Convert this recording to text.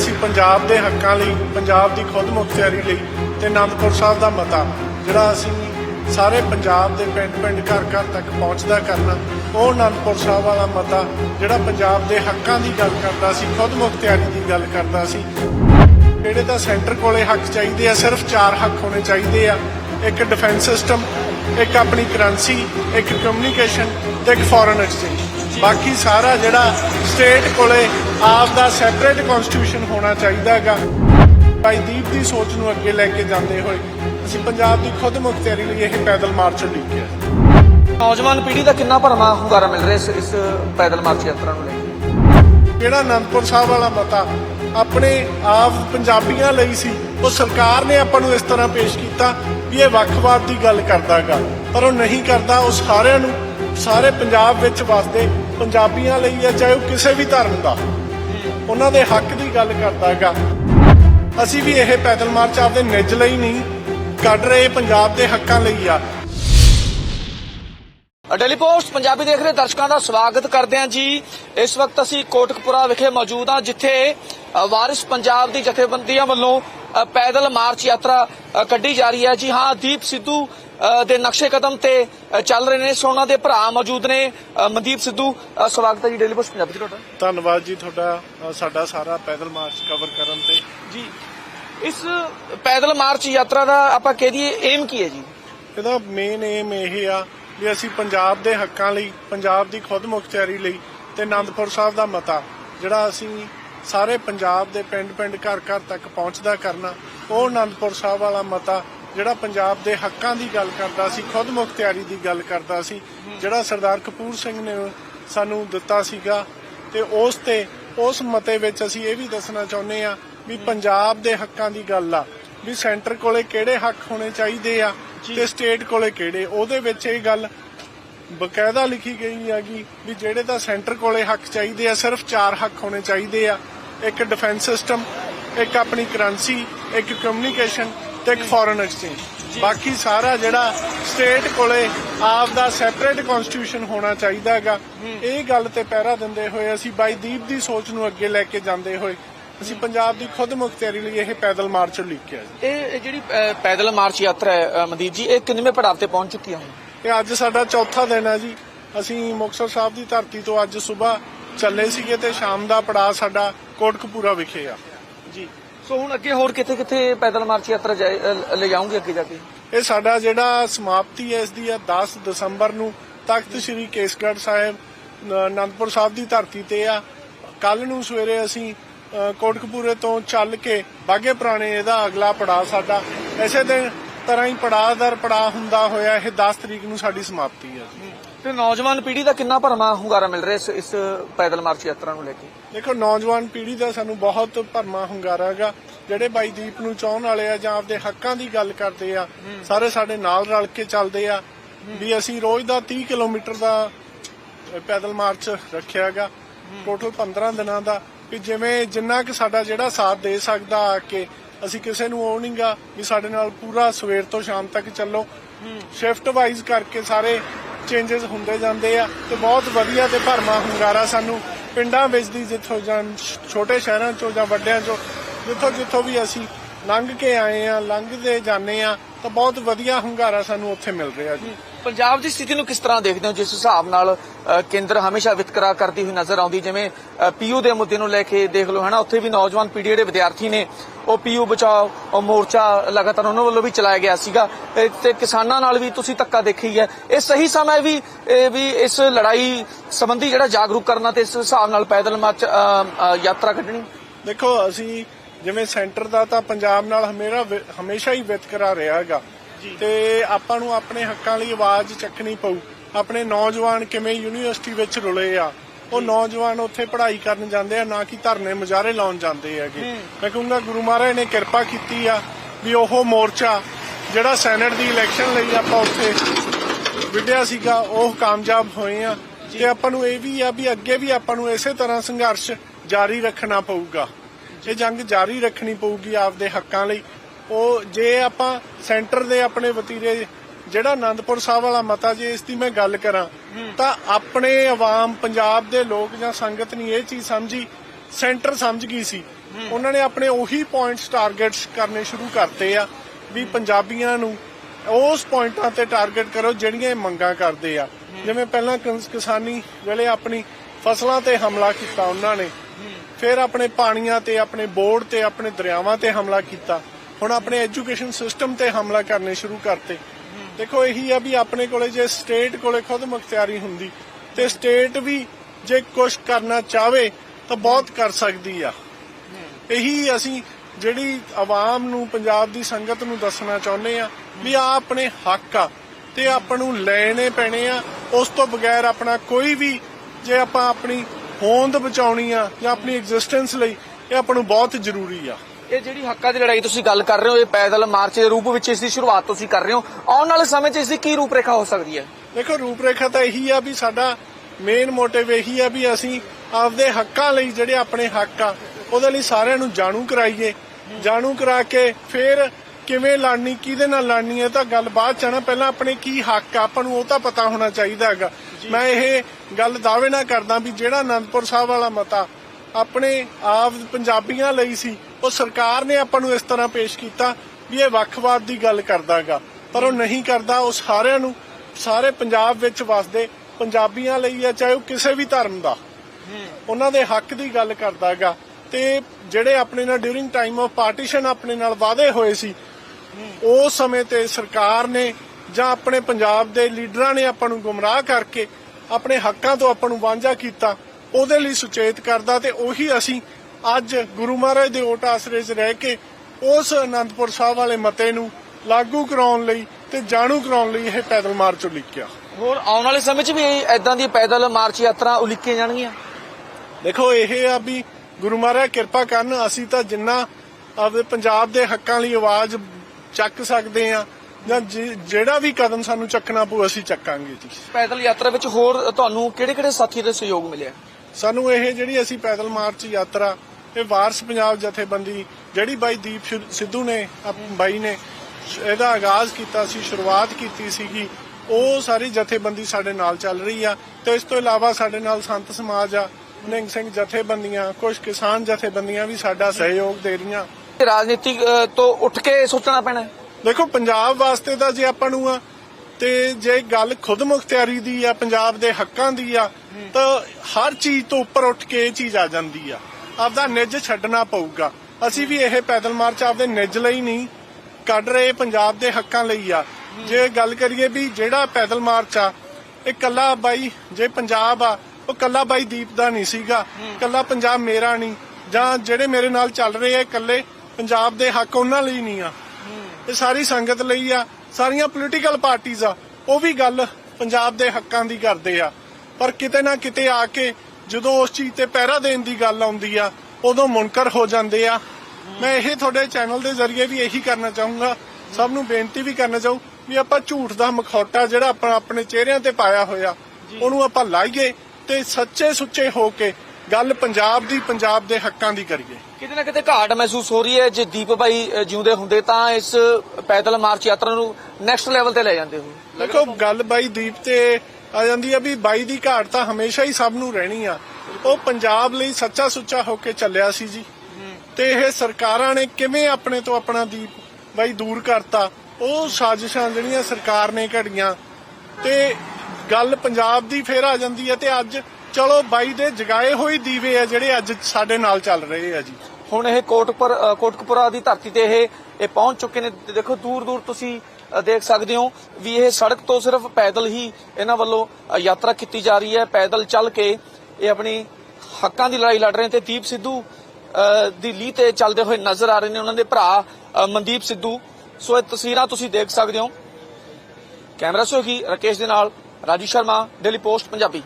ਅਸੀਂ ਪੰਜਾਬ ਦੇ ਹੱਕਾਂ ਲਈ, ਪੰਜਾਬ ਦੀ ਖੁਦ ਮੁਖਤਿਆਰੀ ਲਈ ਤੇ ਅਨੰਦਪੁਰ ਸਾਹਿਬ ਦਾ ਮਤਾ, ਜਿਹੜਾ ਅਸੀਂ ਸਾਰੇ ਪੰਜਾਬ ਦੇ ਪਿੰਡ ਪਿੰਡ ਘਰ ਘਰ ਤੱਕ ਪਹੁੰਚਦਾ ਕਰਨਾ, ਉਹ ਅਨੰਦਪੁਰ ਸਾਹਿਬ ਵਾਲਾ ਮਤਾ, ਜਿਹੜਾ ਪੰਜਾਬ ਦੇ ਹੱਕਾਂ ਦੀ ਗੱਲ ਕਰਦਾ ਸੀ, ਖੁਦ ਮੁਖਤਿਆਰੀ ਦੀ ਗੱਲ ਕਰਦਾ ਸੀ। ਜਿਹੜੇ ਤਾਂ ਸੈਂਟਰ ਕੋਲੇ ਹੱਕ ਚਾਹੀਦੇ ਆ, ਸਿਰਫ ਚਾਰ ਹੱਕ ਹੋਣੇ ਚਾਹੀਦੇ ਆ, ਇੱਕ ਡਿਫੈਂਸ ਸਿਸਟਮ ਇੱਕ ਆਪਣੀ ਕਰੰਸੀ ਇੱਕ ਕਮਿਊਨੀਕੇਸ਼ਨ ਤੇ ਇੱਕ ਫੋਰਨ ਐਕਸਚੇਂਜ ਬਾਕੀ ਸਾਰਾ ਜਿਹੜਾ ਸਟੇਟ ਕੋਲੇ ਆਪ ਦਾ ਸੈਪਰੇਟ ਕਨਸਟੀਟਿਊਸ਼ਨ ਹੋਣਾ ਚਾਹੀਦਾ ਹੈਗਾ। ਭਾਈ ਦੀਪ ਦੀ ਸੋਚ ਨੂੰ ਅੱਗੇ ਲੈ ਕੇ ਜਾਂਦੇ ਹੋਏ ਅਸੀਂ ਪੰਜਾਬ ਦੀ ਖੁਦ ਮੁਖਤਿਆਰੀ ਲਈ ਇਹ ਪੈਦਲ ਮਾਰਚ ਉਲੀਕਿਆ ਨੌਜਵਾਨ ਪੀੜ੍ਹੀ ਦਾ ਕਿੰਨਾ ਭਰਮਾ ਹੁੰਗਾਰਾ ਮਿਲ ਰਿਹਾ ਇਸ ਇਸ ਪੈਦਲ ਮਾਰਚ ਯਾਤਰਾ ਨੂੰ ਲੈ ਕੇ? ਜਿਹੜਾ ਅਨੰਦਪੁਰ ਸਾਹਿਬ ਵਾਲਾ ਮਤਾ ਆਪਣੇ ਆਪ ਪੰਜਾਬੀਆਂ ਲਈ ਸੀ ਉਹ ਸਰਕਾਰ ਨੇ ਆਪਾਂ ਨੂੰ ਇਸ ਤਰ੍ਹਾਂ ਪੇਸ਼ ਕੀਤਾ ਵੀ ਇਹ ਵੱਖਵਾਦ ਦੀ ਗੱਲ ਕਰਦਾਗਾ। ਪਰ ਉਹ ਨਹੀਂ ਕਰਦਾ, ਉਹ ਸਾਰਿਆਂ ਨੂੰ, ਸਾਰੇ ਪੰਜਾਬ ਵਿੱਚ ਵਸਦੇ ਪੰਜਾਬੀਆਂ ਲਈ ਹੈ ਚਾਹੇ ਉਹ ਕਿਸੇ ਵੀ ਧਰਮ ਦਾ, ਉਹਨਾਂ ਦੇ ਹੱਕ ਦੀ ਗੱਲ ਕਰਦਾਗਾ। ਅਸੀਂ ਵੀ ਇਹ ਪੈਦਲ ਮਾਰਚ ਆਪਦੇ ਨਿੱਜ ਲਈ ਨਹੀਂ, ਕੱਢ ਰਹੇ ਪੰਜਾਬ ਦੇ ਹੱਕਾਂ ਲਈ ਆ। ਡੇਲੀ ਪੋਸਟ ਪੰਜਾਬੀ ਦੇਖ ਰਹੇ ਦਰਸ਼ਕਾਂ ਦਾ ਸਵਾਗਤ ਕਰਦੇ ਹਾਂ ਜੀ। ਇਸ ਵਕਤ ਅਸੀਂ ਕੋਟਕਪੁਰਾ ਵਿਖੇ ਮੌਜੂਦ ਹਾਂ, ਜਿੱਥੇ ਵਾਰਿਸ ਪੰਜਾਬ ਦੀ ਜਥੇਬੰਦੀਆਂ ਵੱਲੋਂ ਪੈਦਲ ਮਾਰਚ ਯਾਤਰਾ ਕੱਢੀ ਜਾ ਰਹੀ ਹੈ। ਜੀ ਹਾਂ ਦੀਪ ਸਿੱਧੂ ਦੇ ਨਕਸ਼ੇ ਕਦਮ ਤੇ ਚੱਲ ਰਹੇ ਨੇ। ਸੋਨਾ ਦੇ ਭਰਾ ਮੌਜੂਦ ਨੇ। ਮਨਦੀਪ ਸਿੱਧੂ ਸਵਾਗਤ ਹੈ ਜੀ ਡੇਲੀ ਪੋਸਟ ਪੰਜਾਬੀ ਤੁਹਾਡਾ। ਧੰਨਵਾਦ ਜੀ ਤੁਹਾਡਾ ਸਾਡਾ ਸਾਰਾ ਪੈਦਲ ਮਾਰਚ ਕਵਰ ਕਰਨ ਤੇ। ਜੀ ਇਸ ਪੈਦਲ ਮਾਰਚ ਯਾਤਰਾ ਦਾ ਆਪਾਂ ਕਹਿ ਦਈਏ ਏਮ ਕੀ ਹੈ ਜੀ? ਇਹਦਾ ਮੇਨ ਏਮ ਇਹ ਆ ਵੀ ਅਸੀਂ ਪੰਜਾਬ ਦੇ ਹੱਕਾਂ ਲਈ ਪੰਜਾਬ ਦੀ ਖੁਦ ਮੁਖਤਿਆਰੀ ਲਈ ਤੇ ਆਨੰਦਪੁਰ ਸਾਹਿਬ ਦਾ ਮਤਾ ਜਿਹੜਾ ਅਸੀਂ ਸਾਰੇ ਪੰਜਾਬ ਦੇ ਪਿੰਡ ਪਿੰਡ ਘਰ ਘਰ ਤੱਕ ਪਹੁੰਚਦਾ ਕਰਨਾ ਉਹ ਆਨੰਦਪੁਰ ਸਾਹਿਬ ਵਾਲਾ ਮਤਾ ਜਿਹੜਾ ਪੰਜਾਬ ਦੇ ਹੱਕਾਂ ਦੀ ਗੱਲ ਕਰਦਾ ਸੀ ਖੁਦ ਮੁਖਤਿਆਰੀ ਦੀ ਗੱਲ ਕਰਦਾ ਸੀ ਜਿਹੜਾ ਸਰਦਾਰ ਕਪੂਰ ਸਿੰਘ ਨੇ ਸਾਨੂੰ ਦਿੱਤਾ ਸੀਗਾ ਤੇ ਉਸ ਤੇ ਉਸ ਮਤੇ ਵਿੱਚ ਅਸੀਂ ਇਹ ਵੀ ਦੱਸਣਾ ਚਾਹੁੰਦੇ ਆ ਵੀ ਪੰਜਾਬ ਦੇ ਹੱਕਾਂ ਦੀ ਗੱਲ ਆ ਵੀ ਸੈਂਟਰ ਕੋਲੇ ਕਿਹੜੇ ਹੱਕ ਹੋਣੇ ਚਾਹੀਦੇ ਆ ਤੇ ਸਟੇਟ ਕੋਲੇ ਕਿਹੜੇ ਉਹਦੇ ਵਿੱਚ ਇਹ ਗੱਲ ਬਕਾਇਦਾ ਲਿਖੀ ਗਈ ਹੈਗੀ ਵੀ ਜਿਹੜੇ ਤਾਂ ਸੈਂਟਰ ਕੋਲੇ ਹੱਕ ਚਾਹੀਦੇ ਆ ਸਿਰਫ ਚਾਰ ਹੱਕ ਹੋਣੇ ਚਾਹੀਦੇ ਆ। ਇੱਕ ਡਿਫੈਂਸ ਸਿਸਟਮ ਇੱਕ ਆਪਣੀ ਕਰੰਸੀ ਇੱਕ ਕਮਿਊਨੀਕੇਸ਼ਨ ਤੇ ਇੱਕ ਫੋਰਨ ਐਕਸਚੇਂਜ ਬਾਕੀ ਸਾਰਾ ਜਿਹੜਾ ਸਟੇਟ ਕੋਲੇ ਆਪ ਦਾ ਸੈਪਰੇਟ ਕਨਸਟੀਟਿਊਸ਼ਨ ਹੋਣਾ ਚਾਹੀਦਾ ਹੈਗਾ। ਇਹ ਗੱਲ ਤੇ ਪਹਿਰਾ ਦਿੰਦੇ ਹੋਏ ਅਸੀਂ ਬਾਈ ਦੀਪ ਦੀ ਸੋਚ ਨੂੰ ਅੱਗੇ ਲੈ ਕੇ ਜਾਂਦੇ ਹੋਏ ਅਸੀਂ ਪੰਜਾਬ ਦੀ ਖੁਦ ਮੁਖਤਿਆਰੀ ਲਈ ਇਹ ਪੈਦਲ ਮਾਰਚ ਜੀ। ਇਹ ਜਿਹੜੀ ਪੈਦਲ ਮਾਰਚ ਯਾਤਰਾ ਹੈ ਮਨਦੀਪ ਜੀ ਇਹ ਕਿੰਨਵੇਂ ਪੜਾਅ ਤੇ ਪਹੁੰਚ ਚੁੱਕੀ ਹੈ ਹੁਣ? ਇਹ ਅੱਜ ਸਾਡਾ ਚੌਥਾ ਦਿਨ ਹੈ ਜੀ। ਅਸੀਂ ਮੁਕਤਸਰ ਸਾਹਿਬ ਦੀ ਧਰਤੀ ਤੋਂ ਅੱਜ ਸਵੇਰ ਚੱਲੇ ਸੀਗੇ ਤੇ ਸ਼ਾਮ ਦਾ ਪੜਾਅ ਸਾਡਾ ਕੋਟਕਪੂਰਾ ਵਿਖੇ ਆ। ਜੀ। ਸੋ ਹੁਣ ਅੱਗੇ ਹੋਰ ਕਿੱਥੇ ਕਿੱਥੇ ਪੈਦਲ ਮਾਰਚ ਯਾਤਰਾ ਲੈ ਜਾਓਗੇ ਅੱਗੇ ਜਾ ਕੇ? ਇਹ ਸਾਡਾ ਜਿਹੜਾ ਸਮਾਪਤੀ ਹੈ ਇਸ ਦੀ ਹੈ 10 ਦਸੰਬਰ ਨੂੰ ਤਖਤ ਸ੍ਰੀ ਕੇਸਗੜ੍ਹ ਸਾਹਿਬ ਅਨੰਦਪੁਰ ਸਾਹਿਬ ਦੀ ਧਰਤੀ ਤੇ ਆ। ਕੱਲ ਨੂੰ ਸਵੇਰੇ ਅਸੀਂ ਕੋਟਕਪੂਰੇ ਤੋਂ ਚੱਲ ਕੇ ਬਾਗੇ ਪੁਰਾਣੇ ਇਹਦਾ ਅਗਲਾ ਪੜਾਅ ਸਾਡਾ। ਐਸੇ ਦਿਨ ਤਰ੍ਹਾਂ ਹੀ ਪੜਾਅ ਦਰ ਪੜਾਅ ਹੁੰਦਾ ਹੋਇਆ ਇਹ 10 ਤਰੀਕ ਨੂੰ ਸਾਡੀ ਸਮਾਪਤੀ ਹੈ ਜੀ। ਤੇ ਨੌਜਵਾਨ ਪੀੜ੍ਹੀ ਦਾ ਕਿੰਨਾ ਭਰਮਾ ਹੁੰਗਾਰਾ ਮਿਲ ਰਿਹਾ ਇਸ ਇਸ ਪੈਦਲ ਮਾਰਚ ਯਾਤਰਾ ਨੂੰ ਲੈ ਕੇ? ਦੇਖੋ ਨੌਜਵਾਨ ਪੀੜ੍ਹੀ ਦਾ ਸਾਨੂੰ ਬਹੁਤ ਭਰਮਾ ਹੁੰਗਾਰਾ ਹੈਗਾ। ਜਿਹੜੇ ਬਾਈ ਦੀਪ ਨੂੰ ਚਾਹਣ ਵਾਲੇ ਆ ਜਾਂ ਆਪਦੇ ਹੱਕਾਂ ਦੀ ਗੱਲ ਕਰਦੇ ਆ ਸਾਰੇ ਸਾਡੇ ਨਾਲ ਰਲ ਕੇ ਚੱਲਦੇ ਆ। ਵੀ ਅਸੀਂ ਰੋਜ਼ ਦਾ 30 ਕਿਲੋਮੀਟਰ ਦਾ ਪੈਦਲ ਮਾਰਚ ਰੱਖਿਆ ਹੈਗਾ। ਟੋਟਲ 15 ਦਿਨਾਂ ਦਾ। ਵੀ ਜਿਵੇਂ ਜਿੰਨਾ ਕਿ ਸਾਡਾ ਜਿਹੜਾ ਸਾਥ ਦੇ ਸਕਦਾ ਆ ਕੇ ਅਸੀਂ ਕਿਸੇ ਨੂੰ ਉਹ ਨਹੀਂਗਾ ਵੀ ਸਾਡੇ ਨਾਲ ਪੂਰਾ ਸਵੇਰ ਤੋਂ ਸ਼ਾਮ ਤੱਕ ਚੱਲੋ। ਸ਼ਿਫਟ ਵਾਈਜ਼ ਕਰਕੇ ਸਾਰੇ ਚੇਂਜਸ ਹੁੰਦੇ ਜਾਂਦੇ ਆ ਤੇ ਬਹੁਤ ਵਧੀਆ ਤੇ ਭਰਮਾ ਹੁੰਗਾਰਾ ਸਾਨੂੰ ਪਿੰਡਾਂ ਵਿੱਚ ਦੀ, ਜਿੱਥੋਂ ਜਾਂ ਛੋਟੇ ਸ਼ਹਿਰਾਂ ਚੋਂ ਜਾਂ ਵੱਡਿਆਂ ਚੋਂ, ਜਿੱਥੋਂ ਜਿੱਥੋਂ ਵੀ ਅਸੀਂ ਲੰਘ ਕੇ ਆਏ ਆ, ਲੰਘਦੇ ਜਾਂਦੇ ਆ, ਤਾਂ ਬਹੁਤ ਵਧੀਆ ਹੁੰਗਾਰਾ ਸਾਨੂੰ ਉੱਥੇ ਮਿਲ ਰਿਹਾ ਜੀ। ਪੰਜਾਬ ਦੀ ਸਥਿਤੀ ਨੂੰ ਕਿਸ ਤਰ੍ਹਾਂ ਦੇਖਦੇ ਹੋ? ਜਿਸ ਹਿਸਾਬ ਨਾਲ ਕੇਂਦਰ ਹਮੇਸ਼ਾ ਵਿਤਕਰਾ ਕਰਦੀ ਹੋਈ ਨਜ਼ਰ ਆਉਂਦੀ, ਜਿਵੇਂ ਪੀਯੂ ਦੇ ਮੁੱਦੇ ਨੂੰ ਲੈ ਕੇ ਦੇਖ ਲਓ, ਹਨਾ? ਉੱਥੇ ਵੀ ਨੌਜਵਾਨ ਪੀੜ੍ਹੀ ਜਿਹੜੇ ਵਿਦਿਆਰਥੀ ਨੇ, ਉਹ ਪੀਯੂ ਬਚਾਓ, ਉਹ ਮੋਰਚਾ ਲਗਾਤਾਰ ਉਹਨਾਂ ਵੱਲੋਂ ਵੀ ਚਲਾਇਆ ਗਿਆ ਸੀਗਾ। ਤੇ ਕਿਸਾਨਾਂ ਨਾਲ ਵੀ ਤੁਸੀਂ ਧੱਕਾ ਦੇਖੀ ਹੈ। ਇਹ ਸਹੀ ਸਮਾਂ ਵੀ ਵੀ ਇਸ ਲੜਾਈ ਸੰਬੰਧੀ ਜਿਹੜਾ ਜਾਗਰੂਕ ਕਰਨਾ ਤੇ ਇਸ ਹਿਸਾਬ ਨਾਲ ਪੈਦਲ ਮਾਰਚ ਯਾਤਰਾ ਕੱਢਣੀ? ਦੇਖੋ, ਅਸੀਂ ਜਿਵੇਂ ਸੈਂਟਰ ਦਾ ਤਾਂ ਪੰਜਾਬ ਨਾਲ ਹਮੇਸ਼ਾ ਹਮੇਸ਼ਾ ਹੀ ਵਿਤਕਰਾ ਰਿਹਾ ਹੈਗਾ। ਤੇ ਆਪਾਂ ਨੂੰ ਆਪਣੇ ਹੱਕਾਂ ਲਈ ਆਵਾਜ਼ ਚੱਕਣੀ ਪਊ। ਆਪਣੇ ਨੌਜਵਾਨ ਕਿਵੇਂ ਯੂਨੀਵਰਸਿਟੀ ਵਿੱਚ ਰੁਲੇ ਆ ਉਹ ਨੌਜਵਾਨ ਉੱਥੇ ਪੜ੍ਹਾਈ ਕਰਨ ਜਾਂਦੇ ਆ ਨਾ ਕਿ ਧਰਨੇ ਮੁਜ਼ਾਹਰੇ ਲਾਉਣ ਜਾਂਦੇ ਹੈਗੇ। ਮੈਂ ਕਹੂੰਗਾ ਗੁਰੂ ਮਹਾਰਾਜ ਨੇ ਕਿਰਪਾ ਕੀਤੀ ਆ ਵੀ ਉਹ ਮੋਰਚਾ ਜਿਹੜਾ ਸੈਨੇਟ ਦੀ ਇਲੈਕਸ਼ਨ ਲਈ ਆਪਾਂ ਉੱਥੇ ਵਿੱਢਿਆ ਸੀਗਾ ਉਹ ਕਾਮਯਾਬ ਹੋਏ ਆ। ਤੇ ਆਪਾਂ ਨੂੰ ਇਹ ਵੀ ਆ ਵੀ ਅੱਗੇ ਵੀ ਆਪਾਂ ਨੂੰ ਇਸੇ ਤਰ੍ਹਾਂ ਸੰਘਰਸ਼ ਜਾਰੀ ਰੱਖਣਾ ਪਊਗਾ। ਇਹ ਜੰਗ ਜਾਰੀ ਰੱਖਣੀ ਪਊਗੀ ਆਪਦੇ ਹੱਕਾਂ ਲਈ। ਉਹ ਜੇ ਆਪਾਂ ਸੈਂਟਰ ਦੇ ਆਪਣੇ ਵਤੀਰੇ ਜਿਹੜਾ ਆਨੰਦਪੁਰ ਸਾਹਿਬ ਵਾਲਾ ਮਤਾ ਜੇ ਇਸ ਦੀ ਮੈਂ ਗੱਲ ਕਰਾਂ ਤਾਂ ਆਪਣੇ ਆਵਾਮ ਪੰਜਾਬ ਦੇ ਲੋਕ ਜਾਂ ਸੰਗਤ ਨਹੀਂ ਇਹ ਚੀਜ਼ ਸਮਝੀ ਸੈਂਟਰ ਸਮਝ ਗਈ ਸੀ। ਉਹਨਾਂ ਨੇ ਆਪਣੇ ਉਹੀ ਪੁਆਇੰਟਸ ਟਾਰਗੇਟਸ ਕਰਨੇ ਸ਼ੁਰੂ ਕਰਤੇ ਆ ਵੀ ਪੰਜਾਬੀਆਂ ਨੂੰ ਉਸ ਪੁਆਇੰਟਾਂ ਤੇ ਟਾਰਗੇਟ ਕਰੋ ਜਿਹੜੀਆਂ ਇਹ ਮੰਗਾਂ ਕਰਦੇ ਆ। ਜਿਵੇਂ ਪਹਿਲਾਂ ਕਿਸ- ਕਿਸਾਨੀ ਵੇਲੇ ਆਪਣੀ ਫਸਲਾਂ ਤੇ ਹਮਲਾ ਕੀਤਾ ਉਹਨਾਂ ਨੇ। ਫਿਰ ਆਪਣੇ ਪਾਣੀਆਂ ਤੇ ਆਪਣੇ ਬੋਰਡ ਤੇ ਆਪਣੇ ਦਰਿਆਵਾਂ ਤੇ ਹਮਲਾ ਕੀਤਾ। ਹੁਣ ਆਪਣੇ ਐਜੂਕੇਸ਼ਨ ਸਿਸਟਮ ਤੇ ਹਮਲਾ ਕਰਨੇ ਸ਼ੁਰੂ ਕਰਤੇ। ਦੇਖੋ, ਇਹੀ ਆ ਵੀ ਆਪਣੇ ਕੋਲੇ ਜੇ ਸਟੇਟ ਕੋਲੇ ਖੁਦ ਮੁਖਤਿਆਰੀ ਹੁੰਦੀ, ਤੇ ਸਟੇਟ ਵੀ ਜੇ ਕੁਝ ਕਰਨਾ ਚਾਵੇ ਤਾਂ ਬਹੁਤ ਕਰ ਸਕਦੀ ਆ। ਇਹੀ ਅਸੀਂ ਜਿਹੜੀ ਆਵਾਮ ਨੂੰ, ਪੰਜਾਬ ਦੀ ਸੰਗਤ ਨੂੰ ਦੱਸਣਾ ਚਾਹੁੰਦੇ ਆ ਵੀ ਆ ਆਪਣੇ ਹੱਕ ਆ, ਤੇ ਆਪਾਂ ਨੂੰ ਲੈਣੇ ਪੈਣੇ ਆ। ਉਸ ਤੋਂ ਬਗੈਰ ਆਪਣਾ ਕੋਈ ਵੀ ਜੇ ਆਪਾਂ ਆਪਣੀ ਹੋਂਦ ਬਚਾਉਣੀ ਆ ਜਾਂ ਆਪਣੀ ਐਗਜ਼ਿਸਟੈਂਸ ਲਈ, ਇਹ ਆਪਾਂ ਨੂੰ ਬਹੁਤ ਜ਼ਰੂਰੀ ਆ। ਇਹ ਜਿਹੜੀ ਹੱਕਾਂ ਦੀ ਲੜਾਈ ਤੁਸੀਂ ਗੱਲ ਕਰ ਰਹੇ ਹੋ ਇਹ ਪੈਦਲ ਮਾਰਚ ਦੇ ਰੂਪ ਵਿੱਚ ਇਸ ਦੀ ਸ਼ੁਰੂਆਤ ਤੁਸੀਂ ਕਰ ਰਹੇ ਹੋ ਆਉਣ ਵਾਲੇ ਸਮੇਂ 'ਚ ਇਸ ਦੀ ਕੀ ਰੂਪਰੇਖਾ ਹੋ ਸਕਦੀ ਹੈ? ਦੇਖੋ ਰੂਪਰੇਖਾ ਤਾਂ ਇਹੀ ਆ ਵੀ ਸਾਡਾ ਮੇਨ ਮੋਟਿਵ ਇਹੀ ਆ ਵੀ ਅਸੀਂ ਆਪਦੇ ਹੱਕਾਂ ਲਈ ਜਿਹੜੇ ਆਪਣੇ ਹੱਕ ਆ ਉਹਦੇ ਲਈ ਸਾਰਿਆਂ ਨੂੰ ਜਾਣੂ ਕਰਾਈਏ। ਜਾਣੂ ਕਰਾ ਕੇ ਫਿਰ ਕਿਵੇਂ ਲੜਨੀ ਕਿਹਦੇ ਨਾਲ ਲੜਨੀ ਹੈ ਤਾਂ ਗੱਲ ਬਾਅਦ ਚ ਨਾ ਪਹਿਲਾਂ ਆਪਣੇ ਕੀ ਹੱਕ ਆ ਆਪਾਂ ਨੂੰ ਉਹ ਤਾਂ ਪਤਾ ਹੋਣਾ ਚਾਹੀਦਾ ਹੈਗਾ। ਮੈਂ ਇਹ ਗੱਲ ਦਾਅਵੇ ਨਾਲ ਕਰਦਾ ਵੀ ਜਿਹੜਾ ਅਨੰਦਪੁਰ ਸਾਹਿਬ ਵਾਲਾ ਮਤਾ ਆਪਣੇ ਆਪ ਪੰਜਾਬੀਆਂ ਲਈ ਸੀ, ਉਹ ਸਰਕਾਰ ਨੇ ਆਪਾਂ ਨੂੰ ਇਸ ਤਰ੍ਹਾਂ ਪੇਸ਼ ਕੀਤਾ ਵੀ ਇਹ ਵੱਖਵਾਦ ਦੀ ਗੱਲ ਕਰਦਾਗਾ। ਪਰ ਉਹ ਨਹੀਂ ਕਰਦਾ, ਉਹ ਸਾਰਿਆਂ ਨੂੰ, ਸਾਰੇ ਪੰਜਾਬ ਵਿੱਚ ਵਸਦੇ ਪੰਜਾਬੀਆਂ ਲਈ ਆ ਚਾਹੇ ਉਹ ਕਿਸੇ ਵੀ ਧਰਮ ਦਾ। ਉਹਨਾਂ ਦੇ ਹੱਕ ਦੀ ਗੱਲ ਕਰਦਾਗਾ। ਤੇ ਜਿਹੜੇ ਆਪਣੇ ਨਾਲ ਡਿਊਰਿੰਗ ਟਾਈਮ ਆਫ ਪਾਰਟੀਸ਼ਨ ਆਪਣੇ ਨਾਲ ਵਾਅਦੇ ਹੋਏ ਸੀ ਉਸ ਸਮੇਂ ਤੇ ਸਰਕਾਰ ਨੇ ਜਾਂ ਆਪਣੇ ਪੰਜਾਬ ਦੇ ਲੀਡਰਾਂ ਨੇ ਆਪਾਂ ਨੂੰ ਗੁੰਮਰਾਹ ਕਰਕੇ ਆਪਣੇ ਹੱਕਾਂ ਤੋਂ ਆਪਾਂ ਨੂੰ ਵਾਂਝਾ ਕੀਤਾ। ਉਹਦੇ ਲਈ ਸੁਚੇਤ ਕਰਦਾ ਤੇ ਉਹੀ ਅਸੀਂ ਅੱਜ ਗੁਰੂ ਮਹਾਰਾਜ ਦੇ ਓਟ ਆਸਰੇ 'ਚ ਰਹਿ ਕੇ ਉਸ ਅਨੰਦਪੁਰ ਸਾਹਿਬ ਵਾਲੇ ਮਤੇ ਨੂੰ ਲਾਗੂ ਕਰਾਉਣ ਲਈ ਤੇ ਜਾਣੂ ਕਰਾਉਣ ਲਈ ਇਹ ਪੈਦਲ ਮਾਰਚ ਉਲੀਕਿਆ। ਹੋਰ ਆਉਣ ਵਾਲੇ ਸਮੇਂ 'ਚ ਵੀ ਐਦਾਂ ਦੀ ਪੈਦਲ ਮਾਰਚ ਯਾਤਰਾ ਉਲੀਕੀਆਂ ਜਾਣਗੀਆਂ? ਦੇਖੋ ਇਹ ਆ ਵੀ ਗੁਰੂ ਮਹਾਰਾਜ ਕਿਰਪਾ ਕਰਨ ਅਸੀਂ ਤਾਂ ਜਿੰਨਾ ਆਪਦੇ ਪੰਜਾਬ ਦੇ ਹੱਕਾਂ ਲਈ ਆਵਾਜ਼ ਚੱਕ ਸਕਦੇ ਆ ਜਾਂ ਜਿਹੜਾ ਵੀ ਕਦਮ ਸਾਨੂੰ ਚੱਕਣਾ ਪਊ ਅਸੀਂ ਚੱਕਾਂਗੇ ਜੀ। ਪੈਦਲ ਯਾਤਰਾ ਵਿੱਚ ਹੋਰ ਤੁਹਾਨੂੰ ਕਿਹੜੇ-ਕਿਹੜੇ ਸਾਥੀ ਦਾ ਸਹਿਯੋਗ ਮਿਲਿਆ? ਸਾਨੂੰ ਇਹ ਜਿਹੜੀ ਅਸੀਂ ਪੈਦਲ ਮਾਰਚ ਯਾਤਰਾ ਇਹ ਵਾਰਸ ਪੰਜਾਬ ਜਥੇਬੰਦੀ ਜਿਹੜੀ ਬਾਈ ਦੀਪ ਸਿੱਧੂ ਨੇ ਬਾਈ ਨੇ ਇਹਦਾ ਆਗਾਜ਼ ਕੀਤਾ ਸੀ ਸ਼ੁਰੂਆਤ ਕੀਤੀ ਸੀਗੀ ਉਹ ਸਾਰੀ ਜਥੇਬੰਦੀ ਸਾਡੇ ਨਾਲ ਚੱਲ ਰਹੀ ਆ ਤੇ ਇਸ ਤੋਂ ਇਲਾਵਾ ਸਾਡੇ ਨਾਲ ਸੰਤ ਸਮਾਜ ਆ ਨਿੰਗ ਸਿੰਘ ਜਥੇਬੰਦੀਆਂ ਕੁਝ ਕਿਸਾਨ ਜਥੇਬੰਦੀਆਂ ਵੀ ਸਾਡਾ ਸਹਿਯੋਗ ਦੇ ਰਹੀਆਂ। ਰਾਜਨੀਤੀ ਤੋਂ ਉੱਠ ਕੇ ਸੋਚਣਾ ਪੈਣਾ ਦੇਖੋ ਪੰਜਾਬ ਵਾਸਤੇ ਤਾਂ ਜੇ ਆਪਾਂ ਨੂੰ ਆ ਤੇ ਜੇ ਗੱਲ ਖੁਦ ਮੁਖਤਿਆਰੀ ਦੀ ਆ, ਪੰਜਾਬ ਦੇ ਹੱਕਾਂ ਦੀ ਆ, ਤਾਂ ਹਰ ਚੀਜ਼ ਤੋਂ ਉੱਪਰ ਉੱਠ ਕੇ ਇਹ ਚੀਜ਼ ਆ ਜਾਂਦੀ ਆ। ਆਪਦਾ ਨਿੱਜ ਛੱਡਣਾ ਪਊਗਾ। ਅਸੀਂ ਵੀ ਇਹ ਪੈਦਲ ਮਾਰਚ ਆਪਦੇ ਨਿੱਜ ਲਈ ਨਹੀਂ ਕੱਢ ਰਹੇ, ਪੰਜਾਬ ਦੇ ਹੱਕਾਂ ਲਈ ਆ। ਜੇ ਗੱਲ ਕਰੀਏ ਵੀ ਜਿਹੜਾ ਪੈਦਲ ਮਾਰਚ ਆ, ਇਹ ਕੱਲਾ ਬਾਈ ਜੇ ਪੰਜਾਬ ਆ, ਉਹ ਕੱਲਾ ਬਾਈ ਦੀਪ ਦਾ ਨਹੀਂ ਸੀਗਾ। ਕੱਲਾ ਪੰਜਾਬ ਮੇਰਾ ਨਹੀਂ। ਜਾਂ ਜਿਹੜੇ ਮੇਰੇ ਨਾਲ ਚੱਲ ਰਹੇ ਆ ਇਕੱਲੇ, ਪੰਜਾਬ ਦੇ ਹੱਕ ਉਹਨਾਂ ਲਈ ਨਹੀਂ ਆ। ਇਹ ਸਾਰੀ ਸੰਗਤ ਲਈ ਆ। ਸਾਰੀਆਂ ਪੋਲੀਟੀਕਲ ਪਾਰਟੀਆਂ ਆ ਉਹ ਵੀ ਗੱਲ ਪੰਜਾਬ ਦੇ ਹੱਕਾਂ ਦੀ ਕਰਦੇ ਆ। ਪਰ ਕਿਤੇ ਨਾ ਕਿਤੇ ਆ ਕੇ ਜਦੋਂ ਉਸ ਚੀਜ਼ ਤੇ ਪਹਿਰਾ ਦੇਣ ਦੀ ਗੱਲ ਆਉਂਦੀ ਆ ਉਦੋਂ ਮੁਨਕਰ ਹੋ ਜਾਂਦੇ ਆ। ਮੈਂ ਇਹ ਤੁਹਾਡੇ ਚੈਨਲ ਦੇ ਜ਼ਰੀਏ ਵੀ ਇਹੀ ਕਰਨਾ ਚਾਹੂੰਗਾ। ਸਭ ਨੂੰ ਬੇਨਤੀ ਵੀ ਕਰਨਾ ਚਾਹੂੰ ਵੀ ਆਪਾਂ ਝੂਠ ਦਾ ਮਖੌਟਾ ਜਿਹੜਾ ਆਪਾਂ ਆਪਣੇ ਚਿਹਰਿਆਂ ਤੇ ਪਾਇਆ ਹੋਇਆ ਉਹਨੂੰ ਆਪਾਂ ਲਾਈਏ ਤੇ ਸੱਚੇ ਸੁੱਚੇ ਹੋ ਕੇ ਗੱਲ ਪੰਜਾਬ ਦੀ ਪੰਜਾਬ ਦੇ ਹੱਕਾਂ ਦੀ ਕਰੀਏ। ਕਿਤੇ ਨਾ ਕਿਤੇ ਘਾਟ ਮਹਿਸੂਸ ਹੋ ਰਹੀ ਹੈ ਜੇ ਦੀਪ ਭਾਈ ਜਿਉਂਦੇ ਹੁੰਦੇ ਤਾਂ ਇਸ ਪੈਦਲ ਮਾਰਚ ਯਾਤਰਾ ਨੂੰ ਨੈਕਸਟ ਲੈਵਲ ਤੇ ਲੈ ਜਾਂਦੇ ਹੋ ਦੇਖੋ ਗੱਲ ਬਾਈ ਦੀਪ ਤੇ ਆ ਜਾਂਦੀ ਆ ਵੀ ਬਾਈ ਦੀ ਘਾਟ ਤਾਂ ਹਮੇਸ਼ਾ ਹੀ ਸਭ ਨੂੰ ਰਹਿਣੀ ਆ। ਉਹ ਪੰਜਾਬ ਲਈ ਸੱਚਾ ਸੁੱਚਾ ਹੋ ਕੇ ਚੱਲਿਆ ਸੀ ਜੀ। ਤੇ ਇਹ ਸਰਕਾਰਾਂ ਨੇ ਕਿਵੇਂ ਆਪਣੇ ਤੋਂ ਆਪਣਾ ਦੀਪ ਬਾਈ ਦੂਰ ਕਰਤਾ ਉਹ ਸਾਜ਼ਿਸ਼ਾਂ ਜਿਹੜੀਆਂ ਸਰਕਾਰ ਨੇ ਘੜੀਆਂ। ਤੇ ਗੱਲ ਪੰਜਾਬ ਦੀ ਫੇਰ ਆ ਜਾਂਦੀ ਹੈ ਤੇ ਅੱਜ ਚਲੋ ਬਾਈ ਦੇ ਜਗਾਏ ਹੋਏ ਦੀਵੇ ਆ ਜਿਹੜੇ ਅੱਜ ਸਾਡੇ ਨਾਲ ਚੱਲ ਰਹੇ ਆ ਜੀ। ਹੁਣ ਇਹ ਕੋਟਪੁਰ ਕੋਟਕਪੁਰਾ ਦੀ ਧਰਤੀ ਤੇ ਇਹ ਇਹ ਪਹੁੰਚ ਚੁੱਕੇ ਨੇ। ਦੇਖੋ, ਦੂਰ ਦੂਰ ਤੁਸੀਂ ਦੇਖ ਸਕਦੇ ਹੋ ਵੀ ਇਹ ਸੜਕ ਤੋਂ ਸਿਰਫ ਪੈਦਲ ਹੀ ਇਹਨਾਂ ਵੱਲੋਂ ਯਾਤਰਾ ਕੀਤੀ ਜਾ ਰਹੀ ਹੈ। ਪੈਦਲ ਚੱਲ ਕੇ ਇਹ ਆਪਣੀ ਹੱਕਾਂ ਦੀ ਲੜਾਈ ਲੜ ਰਹੇ ਤੇ ਦੀਪ ਸਿੱਧੂ ਦੀ ਲੀਹ ਤੇ ਚੱਲਦੇ ਹੋਏ ਨਜ਼ਰ ਆ ਰਹੇ ਨੇ ਉਹਨਾਂ ਦੇ ਭਰਾ ਮਨਦੀਪ ਸਿੱਧੂ। ਸੋ ਇਹ ਤਸਵੀਰਾਂ ਤੁਸੀਂ ਦੇਖ ਸਕਦੇ ਹੋ। ਕੈਮਰਾ ਸਹਿਯੋਗੀ ਰਕੇਸ਼ ਦੇ ਨਾਲ ਰਾਜੂ ਸ਼ਰਮਾ, ਡੇਲੀ ਪੋਸਟ ਪੰਜਾਬੀ।